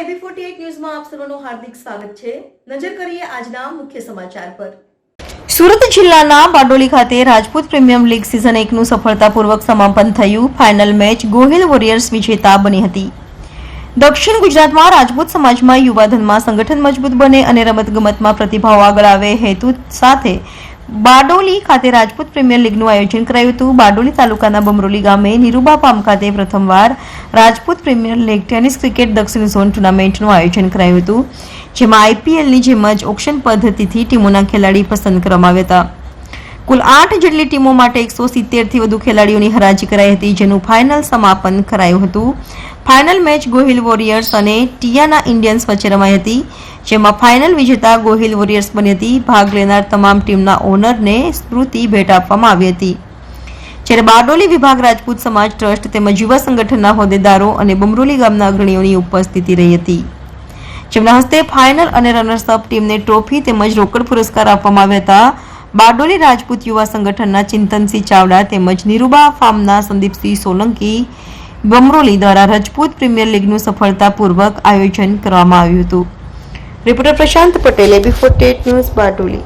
ન્યૂઝમાં આપ સૌનું હાર્દિક સ્વાગત છે. નજર કરીએ આજના મુખ્ય સમાચાર પર. સુરત જિલ્લાના બારડોલી ખાતે રાજપૂત પ્રીમિયમ લીગ સિઝન એકનું સફળતાપૂર્વક સમાપન થયું. ફાઇનલ મેચ ગોહિલ વોરિયર્સ વિજેતા બની હતી. દક્ષિણ ગુજરાતમાં રાજપૂત સમાજમાં યુવાધનમાં સંગઠન મજબૂત બને અને રમતગમતમાં પ્રતિભાવ આગળ આવે, હેતુ સાથે બારડોલી ખાતે રાજપૂત પ્રીમિયર લીગનું આયોજન કરાયું હતું. બારડોલી તાલુકાના બમરોલી ગામે નિરૂબા પામ ખાતે પ્રથમવાર Rajput premier league tennis cricket દક્ષિણ ઝોન ટુર્નામેન્ટનું આયોજન કરાયું હતું, જેમાં આઈપીએલની જેમ જ ઓક્શન પદ્ધતિથી ટીમોના ખેલાડી પસંદ કરવામાં આવ્યા હતા. કુલ આઠ જેટલી ટીમો માટે એકસો સિત્તેરથી વધુ ખેલાડીઓની હરાજી કરાઈ હતી, જેનું ફાઇનલ સમાપન કરાયું હતું. ફાઇનલ મેચ ગોહિલ વોરિયર્સ અને ટિયાના ઇન્ડિયન્સ વચ્ચે રમાઈ હતી, જેમાં ફાઇનલ વિજેતા ગોહિલ વોરિયર્સ બની હતી. ભાગ લેનાર તમામ ટીમના ઓનરને સ્મૃતિ ભેટ આપવામાં આવી હતી. જ્યારે બારડોલી વિભાગ રાજપૂત સમાજ ટ્રસ્ટ તેમજ યુવા સંગઠનના હોદ્દેદારો અને બમરોલી ગામના અગ્રણીઓની ઉપસ્થિતિ રહી હતી. જેમના હસ્તે ફાઇનલ અને રનર્સ અપ ટીમને ટ્રોફી તેમજ રોકડ પુરસ્કાર આપવામાં આવ્યા હતા. બારડોલી રાજપૂત યુવા સંગઠનના ચિંતનસિંહ ચાવડા તેમજ નિરૂબા ફાર્મના સંદીપસિંહ સોલંકી બમરોલી દ્વારા રાજપૂત પ્રીમિયર લીગનું સફળતાપૂર્વક આયોજન કરવામાં આવ્યું હતું. રિપોર્ટર પ્રશાંત પટેલે બિફોર ટેટ ન્યૂઝ બારડોલી.